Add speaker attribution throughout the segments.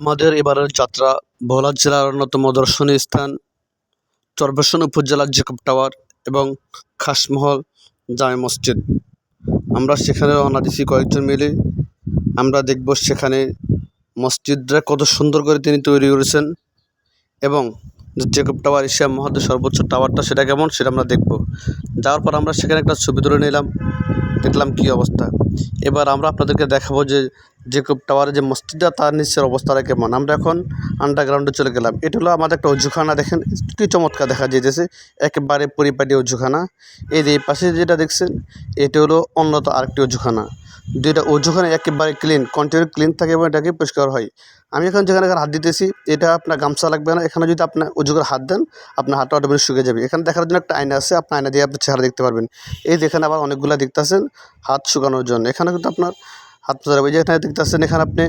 Speaker 1: আমাদের এবারের যাত্রা ভোলা জেলার অন্যতম দর্শনীয় স্থান চরবেশন উপজেলার জেকব টাওয়ার এবং খাসমহল জামে মসজিদ। আমরা সেখানে দিছি কয়েকজন মিলে। আমরা দেখব সেখানে মসজিদটা কত সুন্দর করে তিনি তৈরি করেছেন এবং জেকব টাওয়ার এশিয়া মহাদেশের সর্বোচ্চ টাওয়ারটা সেটা কেমন সেটা আমরা দেখব। যাওয়ার পর আমরা সেখানে একটা ছবি তুলে নিলাম, দেখলাম কী অবস্থা। এবার আমরা আপনাদেরকে দেখাবো যে জেকব টাওয়ারে যে মসজিদটা, তার নিচের অবস্থাটা কেমন আমরা এখন আন্ডারগ্রাউন্ডে চলে গেলাম। এটা হলো আমাদের একটা অজুখানা। দেখেন, কি চমৎকার দেখা যেতেছে একেবারে পরিপাটি অজুখানা। এই যে পাশে যেটা দেখছেন, এটা হলো অন্যত আরেকটি অজুখানা। দুইটা অজুখানা একেবারে ক্লিন কন্টিনিউ ক্লিন থাকে এবং এটাকে পরিষ্কার হয়। আমি এখন যেখানে হাত দিতেছি, এটা আপনার গামছা লাগবে না। এখানে যদি আপনার উজু করে হাত দেন, আপনার হাতটা অটোমেটিক শুকিয়ে যাবে। এখানে দেখার জন্য একটা আয়না আছে। আপনার আয়না দিয়ে আপনি চেহারা দেখতে পারবেন। এই যেখানে আবার অনেকগুলো দেখতেছেন হাত শুকানোর জন্য। এখানে কিন্তু আপনার হাত মোজা যাবে যেখানে দেখতেছেন, এখানে আপনি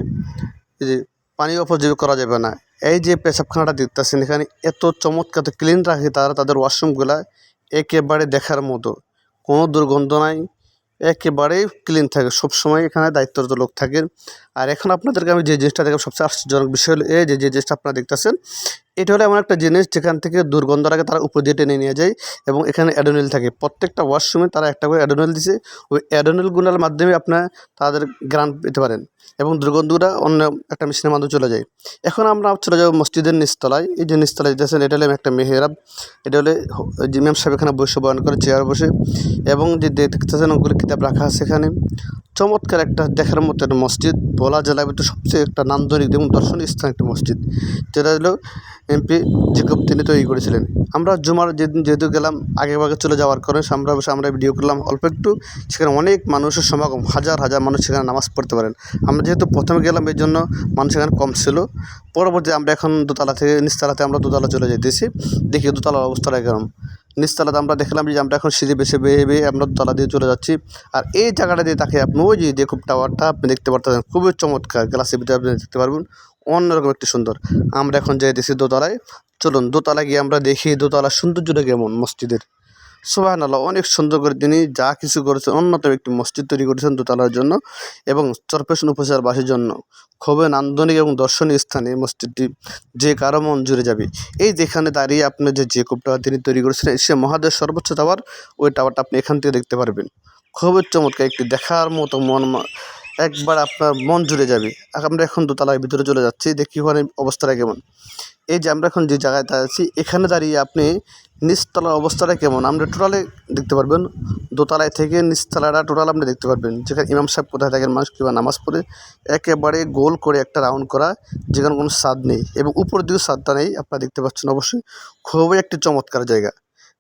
Speaker 1: এই যে পানি অপযোগ করা যাবে না, এই যে পেশাবখানাটা দেখতেছেন, এখানে এত চমৎকার ক্লিন রাখে তারা তাদের ওয়াশরুমগুলা একেবারে দেখার মতো। কোনো দুর্গন্ধ নাই, একেবারেই ক্লিন থাকে। সবসময় এখানে দায়িত্বরত লোক থাকেন। আর এখন আপনাদেরকে আমি যে জিনিসটা দেখলাম সবচেয়ে আশ্চর্যজনক বিষয় হলো এই যে যে জিনিসটা আপনারা দেখতেছেন এটা হলো এমন একটা জিনিস যেখান থেকে দুর্গন্ধটাকে তারা উপর দিয়ে টেনে নিয়ে যায় এবং এখানে অ্যাডোনেল থাকে। প্রত্যেকটা ওয়াশরুমে তারা একটা করে অ্যাডোনেল দিছে। ওই অ্যাডোনেলগুলোর মাধ্যমে আপনার তাদের গ্রান পেতে পারেন এবং দুর্গন্ধটা অন্য একটা মেশিনের মাধ্যমে চলে যায়। এখন আমরা চলে যাব মসজিদের নিচতলায়। এই যে নিচতলায় যেতেছেন এটা হলো একটা মেহেরাব। এটা হলে যে ম্যাম সাহেব এখানে বসে বয়ন করে চেয়ার বসে। এবং যে দেখতেছেন ওগুলো কিতাব রাখা আছে এখানে। চমৎকার একটা দেখার মতো একটা মসজিদ। ভোলা জেলার ভিতরে সবচেয়ে একটা নান্দনিক এবং দর্শনীয় স্থান একটা মসজিদ, যেটা হলো এমপি জেকব তিনি তৈরি করেছিলেন। আমরা জুমার যেদিন যেহেতু গেলাম, আগে ভাগে চলে যাওয়ার কারণে আমরা বসে আমরা ভিডিও করলাম অল্প একটু। সেখানে অনেক মানুষের সমাগম, হাজার হাজার মানুষ সেখানে নামাজ পড়তে পারেন। আমরা যেহেতু প্রথমে গেলাম, এই জন্য মানুষ সেখানে কম ছিল। পরবর্তী আমরা এখন দোতলা থেকে, নিচতলাতে আমরা দোতলা চলে যেতেছি দেখি দোতলার অবস্থাটা কেমন নিচতলাতে আমরা দেখলাম যে আমরা এখন সিঁড়ি বেছে বেয়ে বেয়ে আমরা তলা দিয়ে চলে যাচ্ছি। আর এই জায়গাটা দিয়ে তাকে আপনি ওই যে দেখুব টাওয়ারটা আপনি দেখতে পারতেন খুবই চমৎকার গ্লাসের ভিতরে আপনি দেখতে পারবেন। অন্যরকম একটি সুন্দর। আমরা এখন যাই দেখছি দোতলায়। চলুন দোতলায় গিয়ে আমরা দেখি দোতলার সৌন্দর্যটা কেমন মসজিদের। সোহান আল্লাহ অনেক সুন্দর করে তিনি যা কিছু করেছেন, অন্যতম একটি মসজিদ তৈরি করেছেন দোতলার জন্য এবং চরপেশন উপজেলাবাসীর জন্য। খুবই নান্দনিক এবং দর্শনীয় স্থানে মসজিদটি, যে কারও মন জুড়ে যাবে। এই যেখানে দাঁড়িয়ে আপনি যে যে টাওয়ার তিনি তৈরি করেছিলেন সে মহাদেশ সর্বোচ্চ টাওয়ার, ওই টাওয়ারটা আপনি এখান থেকে দেখতে পারবেন। খুবই চমৎকার, একটি দেখার মতো মন একবার আপনার মন জুড়ে যাবে। আমরা এখন দোতলার ভিতরে চলে যাচ্ছি, দেখি ওখানে অবস্থাটা কেমন। এই যে আমরা এখন যে জায়গায় আছি, এখানে দাঁড়িয়ে আপনি নিচতলার অবস্থাটা কেমন? আমরা টোটালে দেখতে পারবেন, দোতলায় থেকে নিচতলাটা টোটাল আপনি দেখতে পারবেন। যেখানে ইমাম সাহেব কোথায় থাকেন মানুষ কীভাবে নামাজ পড়ে, একেবারে গোল করে একটা রাউন্ড করা, যেখানে কোনো স্বাদ নেই। এবং উপরের দিকে স্বাদটা নেই, আপনারা দেখতে পাচ্ছেন অবশ্যই, খুবই একটি চমৎকার জায়গা।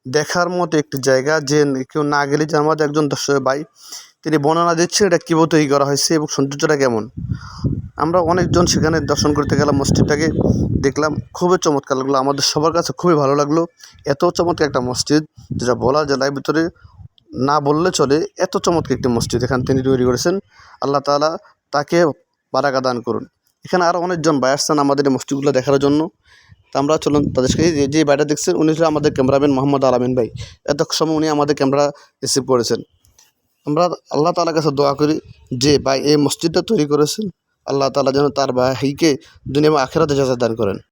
Speaker 1: দেখার মতো একটি জায়গা যে কেউ না গেলে যে আমাদের একজন দর্শক ভাই তিনি বর্ণনা দিচ্ছেন এটা কীভাবে তৈরি করা হয়েছে এবং সৌন্দর্যটা কেমন। আমরা অনেকজন সেখানে দর্শন করতে গেলাম, মসজিদটাকে দেখলাম, খুবই চমৎকার লাগল। আমাদের সবার কাছে খুবই ভালো লাগল। এত চমৎকার একটা মসজিদ, যেটা বলা জেলার ভিতরে না বললে চলে, এত চমৎকার একটি মসজিদ এখানে তিনি তৈরি করেছেন। আল্লাহ তালা তাকে বারাকা দান করুন। এখানে আরও অনেকজন ভাই আসছেন আমাদের এই মসজিদগুলো দেখার জন্য। তা আমরা চলুন তাদেরকে যে যে বাইটা দেখছেন, উনি ছিল আমাদের ক্যামেরাম্যান মোহাম্মদ আলামিন ভাই। এত সময় উনি আমাদের ক্যামেরা রিসিভ করেছেন। আমরা আল্লাহ তালার কাছে দোয়া করি যে ভাই এই মসজিদটা তৈরি করেছেন, আল্লাহ তালা যেন তার ভাইকে দুনিয়া আখেরাতে যাচাই দান করেন।